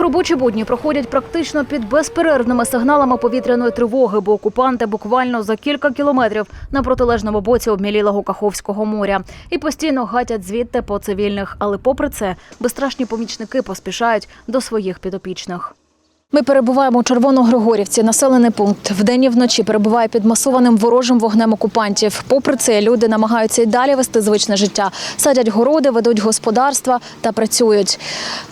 Їх робочі будні проходять практично під безперервними сигналами повітряної тривоги, бо окупанти буквально за кілька кілометрів на протилежному боці обмілілого Каховського моря і постійно гатять звідти по цивільних. Але попри це, безстрашні помічники поспішають до своїх підопічних. Ми перебуваємо у Червоногригорівці. Населений пункт вдень і вночі перебуває під масованим ворожим вогнем окупантів. Попри це, люди намагаються й далі вести звичне життя. Садять городи, ведуть господарства та працюють.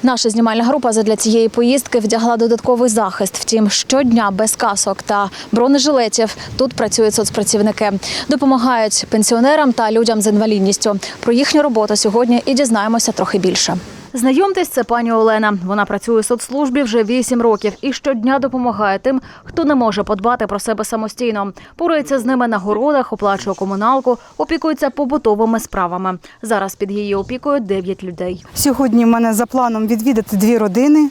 Наша знімальна група задля цієї поїздки вдягла додатковий захист. Втім, щодня без касок та бронежилетів тут працюють соцпрацівники. Допомагають пенсіонерам та людям з інвалідністю. Про їхню роботу сьогодні і дізнаємося трохи більше. Знайомтесь, це пані Олена. Вона працює у соцслужбі вже 8 років і щодня допомагає тим, хто не може подбати про себе самостійно. Порується з ними на городах, оплачує комуналку, опікується побутовими справами. Зараз під її опікою 9 людей. Сьогодні в мене за планом відвідати дві родини.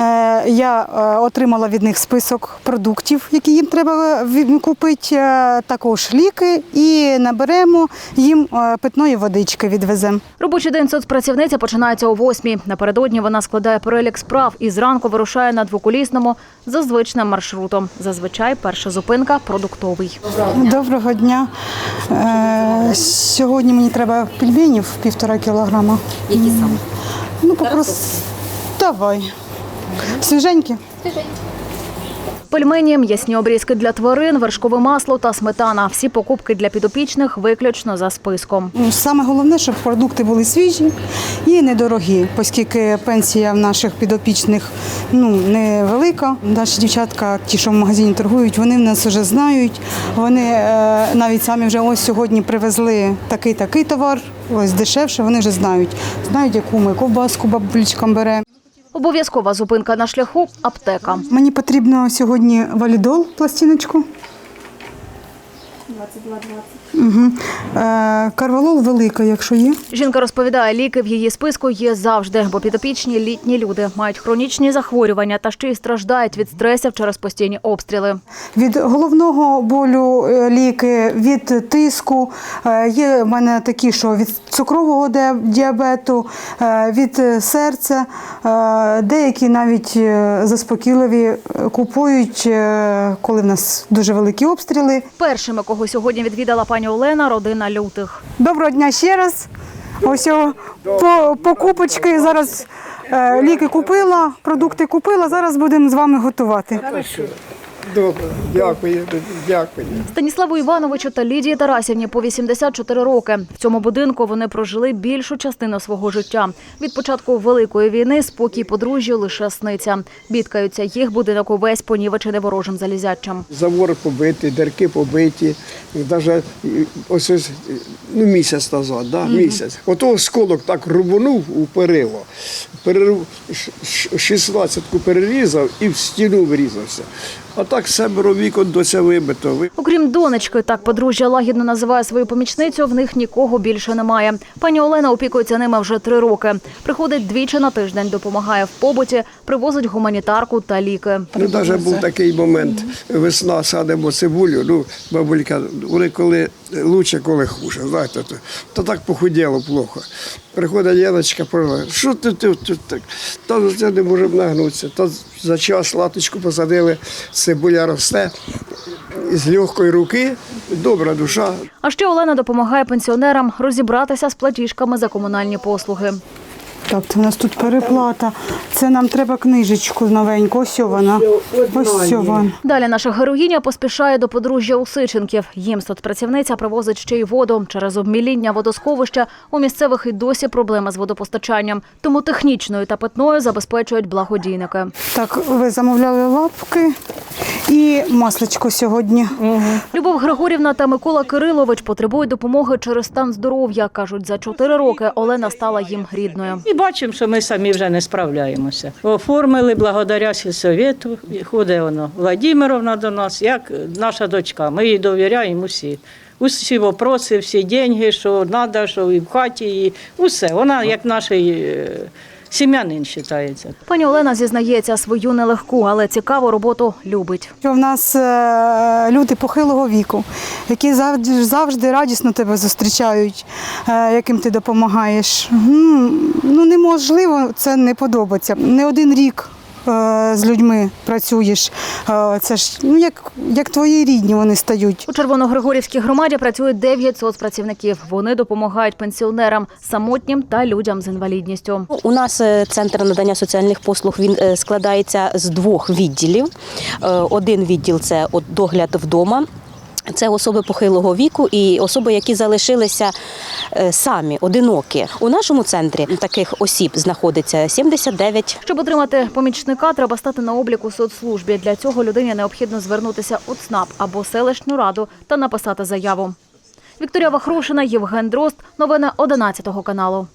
Е, Я е, отримала від них список продуктів, які їм треба купити, е, також ліки, і наберемо їм питної водички відвеземо. Робочий день соцпрацівниця починається о 8. Напередодні вона складає перелік справ і зранку вирушає на двоколісному за звичним маршрутом. Зазвичай перша зупинка продуктовий. Доброго дня. Е, Сьогодні мені треба пельменів півтора кілограма. Які саме? Ну, попрос... Давай. Свіженькі? Пельмені, м'ясні обрізки для тварин, вершкове масло та сметана. Всі покупки для підопічних виключно за списком. Ну, Саме головне, щоб продукти були свіжі і недорогі, оскільки пенсія в наших підопічних ну, невелика. Наші дівчатка, ті, що в магазині торгують, вони в нас вже знають. Вони е, навіть самі вже ось сьогодні привезли такий-такий товар, ось дешевше, вони вже знають. Знають, яку ми ковбаску бабулечкам беремо. Обов'язкова зупинка на шляху аптека. Мені потрібно сьогодні валідол, пластиночку. 22-20. Угу. Е, карвалол велика, якщо є. Жінка розповідає, ліки в її списку є завжди, бо підопічні літні люди мають хронічні захворювання та ще й страждають від стресів через постійні обстріли. Від головного болю е, ліки, від тиску. Е, Є в мене такі, що від цукрового діабету, е, від серця. Деякі навіть заспокійливі купують, коли в нас дуже великі обстріли. Першими, сьогодні відвідала пані Олена, родина лютих. Доброго дня ще раз. Ось по, покупочки. Зараз е, ліки купила, продукти купила. Зараз будемо з вами готувати. Добре, дякую, дякую. Станіславу Івановичу та Лідії Тарасівні по 84 роки. В цьому будинку вони прожили більшу частину свого життя. Від початку великої війни спокій подружжю лише сниться. Бідкаються їх будинок увесь понівечений ворожим залізячим. Завор побитий, дірки побиті. Даже ось ось ну, місяць назад, да? місяць. Ото осколок так рубанув у перило. Перерив, 16-ку перерізав і в стіну врізався. А так семеро вікон дося вибито. Ви- Окрім донечки, так подружжя лагідно називає свою помічницю. В них нікого більше немає. Пані Олена опікується ними вже три роки. Приходить двічі на тиждень, допомагає в побуті, привозить гуманітарку та ліки. Ну, навіть був такий момент, весна садимо цибулю, ну, бабулька, вони коли лучше, коли хуже, знаєте, то, то так похуділо плохо. Приходить Яночка, каже, що ти тут так? Та це не можемо нагнутися. Та за час латочку посадили, цибуля росте, з легкої руки, добра душа. А ще Олена допомагає пенсіонерам розібратися з платіжками за комунальні послуги. Так, це у нас тут переплата. Це нам треба книжечку новеньку. Ось вона. Ось вона. Далі наша героїня поспішає до подружжя Усиченків. Їм соцпрацівниця привозить ще й воду. Через обміління водосховища у місцевих і досі проблеми з водопостачанням. Тому технічною та питною забезпечують благодійники. Так, ви замовляли лапки і масличко сьогодні. Любов Григорівна та Микола Кирилович потребують допомоги через стан здоров'я. кажуть, за чотири роки Олена стала їм рідною. Бачимо, що ми самі вже не справляємося. Оформили благодаря сільсовету. Ходить воно Владимировна до нас, як наша дочка. Ми їй довіряємо усі. Усі вопроси, всі деньги, що треба, що і в хаті, і усе. Вона як наш е, сім'янин вважається. Пані Олена зізнається свою нелегку, але цікаву роботу любить. У в нас е, люди похилого віку, які завжди, завжди радісно тебе зустрічають, е, яким ти допомагаєш. Ну неможливо це не подобається. Не один рік з людьми працюєш. Е, Це ж ну, як, як твої рідні вони стають. У Червоногригорівській громаді працює 9 соцпрацівників. Вони допомагають пенсіонерам, самотнім та людям з інвалідністю. У нас е, центр надання соціальних послуг він е, складається з двох відділів. Е, Один відділ це догляд вдома. Це особи похилого віку і особи, які залишилися е, самі, одинокі. У нашому центрі таких осіб знаходиться 79 Щоб отримати помічника, треба стати на обліку соцслужбі. Для цього людині необхідно звернутися у ЦНАП або селищну раду та написати заяву. Вікторія Вахрушина, Євген Дрозд. Новини 11 каналу.